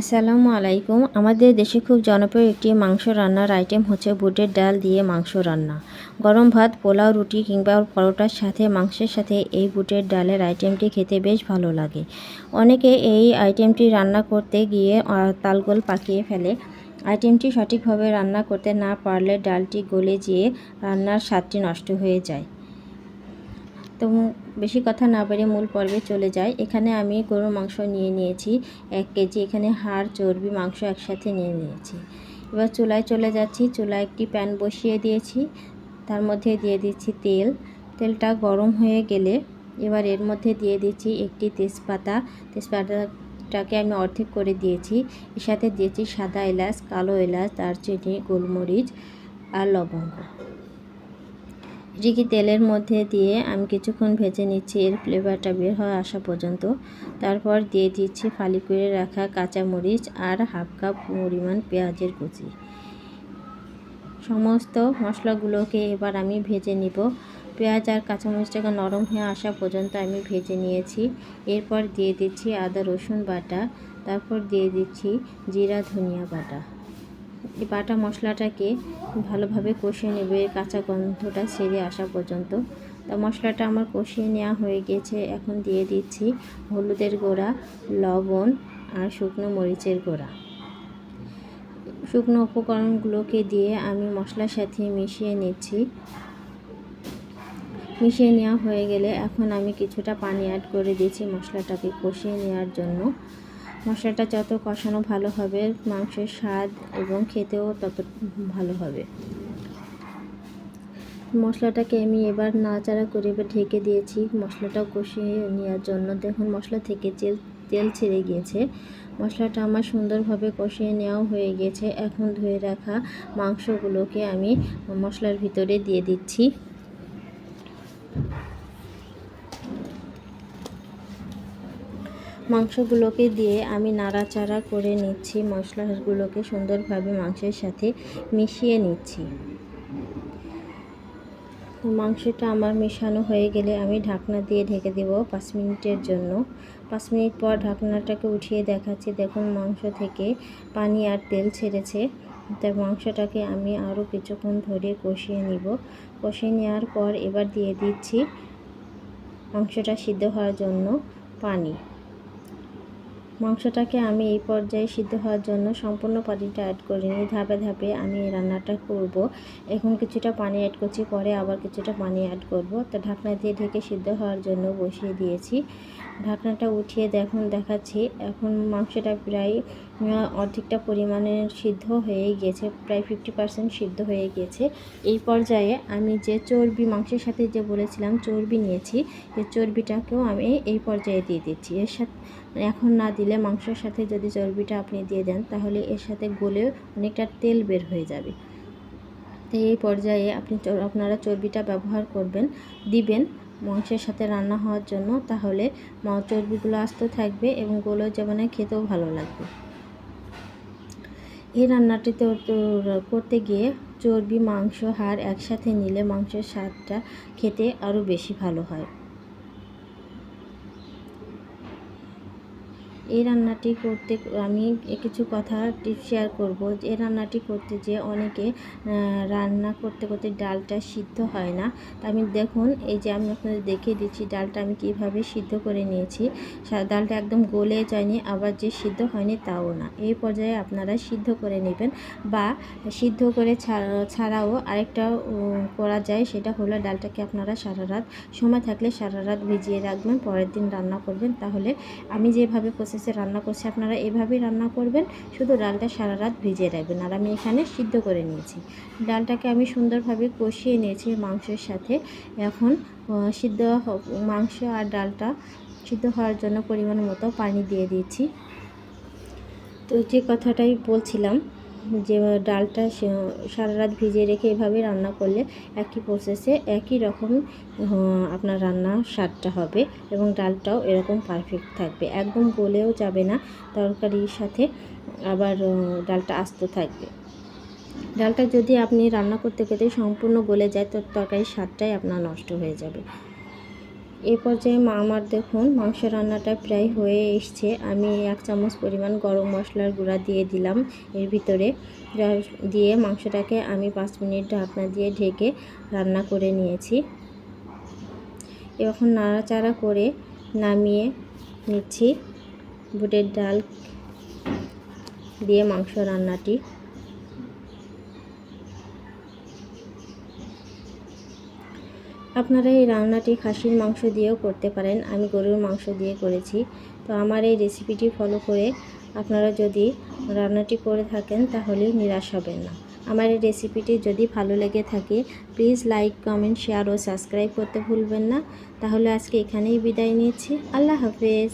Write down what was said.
আসসালামু আলাইকুম। আমাদের দেশে খুব জনপ্রিয় একটি মাংস রান্নার আইটেম হচ্ছে বুটের ডাল দিয়ে মাংস রান্না। গরম ভাত, পোলাও, রুটি কিংবা পরোটার সাথে মাংসের সাথে এই বুটের ডালের আইটেমটি খেতে বেশ ভালো লাগে। অনেকে এই আইটেমটি রান্না করতে গিয়ে তালগোল পাকিয়ে ফেলে। আইটেমটি সঠিকভাবে রান্না করতে না পারলে ডালটি গলে যেয়ে রান্নার স্বাদটি নষ্ট হয়ে যায়। তো বেশি কথা না বেড়ে মূল পর্বে চলে যাই। এখানে আমি গরুর মাংস নিয়ে নিয়েছি, এক কেজি। এখানে হাড়, চর্বি, মাংস একসাথে নিয়ে নিয়েছি। এবার চুলায় চলে যাচ্ছি। চুলায় একটি প্যান বসিয়ে দিয়েছি। তার মধ্যে দিয়ে দিচ্ছি তেল। তেলটা গরম হয়ে গেলে এবার এর মধ্যে দিয়ে দিচ্ছি একটি তেজপাতা। তেজপাতাটাকে আমি অর্ধেক করে দিয়েছি। এর সাথে দিয়েছি সাদা এলাচ, কালো এলাচ, দারচিনি, গোলমরিচ আর লবঙ্গ। এটিকে তেলের মধ্যে দিয়ে আমি কিছুক্ষণ ভেজে নিচ্ছি, এর ফ্লেভারটা বের হয়ে আসা পর্যন্ত। তারপর দিয়ে দিচ্ছি ফালি করে রাখা কাঁচামরিচ আর হাফ কাপ পরিমাণ পেঁয়াজের কুচি। সমস্ত মশলাগুলোকে এবার আমি ভেজে নিব। পেঁয়াজ আর কাঁচামরিচটাকে নরম হয়ে আসা পর্যন্ত আমি ভেজে নিয়েছি। এরপর দিয়ে দিচ্ছি আদা রসুন বাটা, তারপর দিয়ে দিচ্ছি জিরা ধনিয়া বাটা। এই বাটা মশলাটাকে ভালোভাবে কষিয়ে নেবে, কাঁচা গন্ধটা সেরে আসা পর্যন্ত। তা মশলাটা আমার কষিয়ে নেওয়া হয়ে গেছে। এখন দিয়ে দিচ্ছি হলুদের গোড়া, লবণ আর শুকনো মরিচের গুঁড়া। শুকনো উপকরণগুলোকে দিয়ে আমি মশলার সাথে মিশিয়ে নিচ্ছি। মিশিয়ে নেওয়া হয়ে গেলে এখন আমি কিছুটা পানি অ্যাড করে দিচ্ছি মশলাটাকে কষিয়ে নেওয়ার জন্য। মশলাটা যত কষানো ভালো হবে, মাংসের স্বাদ এবং খেতেও তত ভালো হবে। মশলাটাকে আমি এবার নাড়াচাড়া করে এবার ঢেকে দিয়েছি। মশলাটাও কষিয়ে নেওয়ার জন্য। দেখুন, মশলা থেকে তেল তেল ছেড়ে গিয়েছে। মশলাটা আমার সুন্দরভাবে কষিয়ে নেওয়াও হয়ে গেছে এখন ধুয়ে রাখা মাংসগুলোকে আমি মশলার ভিতরে দিয়ে দিচ্ছি। মাংসগুলোকে দিয়ে আমি নাড়াচাড়া করে নিচ্ছি, মশলাগুলোকে সুন্দরভাবে মাংসের সাথে মিশিয়ে নিচ্ছি। মাংসটা আমার মেশানো হয়ে গেলে আমি ঢাকনা দিয়ে ঢেকে দেব পাঁচ মিনিটের জন্য। পাঁচ মিনিট পর ঢাকনাটাকে উঠিয়ে দেখাচ্ছি। দেখুন, মাংস থেকে পানি আর তেল ছেড়েছে। তার মাংসটাকে আমি আরও কিছুক্ষণ ধরে কষিয়ে নিব। কষিয়ে নেওয়ার পর এবার দিয়ে দিচ্ছি মাংসটা সিদ্ধ হওয়ার জন্য পানি। মাংসটাকে আমি এই পর্যায়ে সিদ্ধ হওয়ার জন্য সম্পূর্ণ পানিটা অ্যাড করিনি ধাপে ধাপে আমি এই রান্নাটা করব। এখন কিছুটা পানি অ্যাড করছি, পরে আবার কিছুটা পানি অ্যাড করব। তো ঢাকনা দিয়ে ঢেকে সিদ্ধ হওয়ার জন্য বসিয়ে দিয়েছি। ঢাকনাটা উঠিয়ে দেখুন, দেখাচ্ছি। এখন মাংসটা প্রায় অর্ধেকটা পরিমাণে সিদ্ধ হয়ে গিয়েছে প্রায় ফিফটি পার্সেন্ট সিদ্ধ হয়ে গিয়েছে এই পর্যায়ে আমি যে চর্বি, মাংসের সাথে যে বলেছিলাম চর্বি নিয়েছি, এই চর্বিটাকেও আমি এই পর্যায়ে দিয়ে দিচ্ছি। এর সাথে, এখন না দিলে মাংসের সাথে যদি চর্বিটা আপনি দিয়ে দেন, তাহলে এর সাথে গলে অনেকটা তেল বের হয়ে যাবে। তো এই পর্যায়ে আপনি আপনারা চর্বিটা ব্যবহার করবেন, দিবেন, মাংসের সাথে রান্না হওয়ার জন্য, তাহলে চর্বিগুলো আস্ত থাকবে এবং গোলো যেমন খেতেও ভালো লাগবে। এই রান্নাটি করতে গিয়ে চর্বি, মাংস, হাড় একসাথে নিলে মাংসের স্বাদটা খেতে আরও বেশি ভালো হয়। এই রান্নাটি করতে, আমি কিছু কথা টিপস শেয়ার করব। এই রান্নাটি করতে যে অনেকে রান্না করতে করতে ডালটা সিদ্ধ হয় না। তা আমি দেখুন, এই যে আমি আপনাদের দেখিয়ে দিচ্ছি ডালটা আমি কীভাবে সিদ্ধ করে নিয়েছি। ডালটা একদম গলে যায়নি, আবার যে সিদ্ধ হয়নি তাও না। এই পর্যায়ে আপনারা সিদ্ধ করে নেবেন বা সিদ্ধ করে ছাড়াও আরেকটা করা যায়, সেটা হলো ডালটাকে আপনারা সারা রাত, সময় থাকলে সারা রাত ভিজিয়ে রাখবেন, পরের দিন রান্না করবেন। তাহলে আমি যেভাবে প্রসেস প্রসেসে রান্না করছি, আপনারা এভাবেই রান্না করবেন, শুধু ডালটা সারা রাত ভিজিয়ে রাখবেন। আর আমি এখানে সিদ্ধ করে নিয়েছি। ডালটাকে আমি সুন্দরভাবে কষিয়ে নিয়েছি মাংসের সাথে। এখন সিদ্ধ মাংস আর ডালটা সিদ্ধ হওয়ার জন্য পরিমাণ মতো পানি দিয়ে দিয়েছি। তো যে কথাটাই বলছিলাম যে ডালটা সারা রাত ভিজিয়ে রেখে এভাবে রান্না করলে একই প্রসেসে একই রকম আপনার রান্নার স্বাদটা হবে এবং ডালটাও এরকম পারফেক্ট থাকবে। একদম গলেও যাবে না, তরকারির সাথে আবার ডালটা আস্ত থাকবে। ডালটা যদি আপনি রান্না করতে করতে সম্পূর্ণ গলে যায়, তো তরকারির স্বাদটাই আপনার নষ্ট হয়ে যাবে। এ পর্যায়ে মা আমার দেখুন মাংস রান্নাটা প্রায় হয়ে এসছে। আমি এক চামচ পরিমাণ গরম মশলার গুঁড়া দিয়ে দিলাম এর ভিতরে। দিয়ে মাংসটাকে আমি পাঁচ মিনিট ঢাকনা দিয়ে ঢেকে রান্না করে নিয়েছি। এখন নাড়াচাড়া করে নামিয়ে নিচ্ছি বুটের ডাল দিয়ে মাংস রান্নাটি। আপনারা এই রান্নাটি খাসির মাংস দিয়েও করতে পারেন। আমি গরুর মাংস দিয়ে করেছি। তো আমার এই রেসিপিটি ফলো করে আপনারা যদি রান্নাটি করে থাকেন তাহলে নিরাশ হবেন না। আমার এই রেসিপিটি যদি ভালো লেগে থাকে, প্লিজ লাইক, কমেন্ট, শেয়ার ও সাবস্ক্রাইব করতে ভুলবেন না। তাহলে আজকে এখানেই বিদায় নিচ্ছি। আল্লাহ হাফেজ।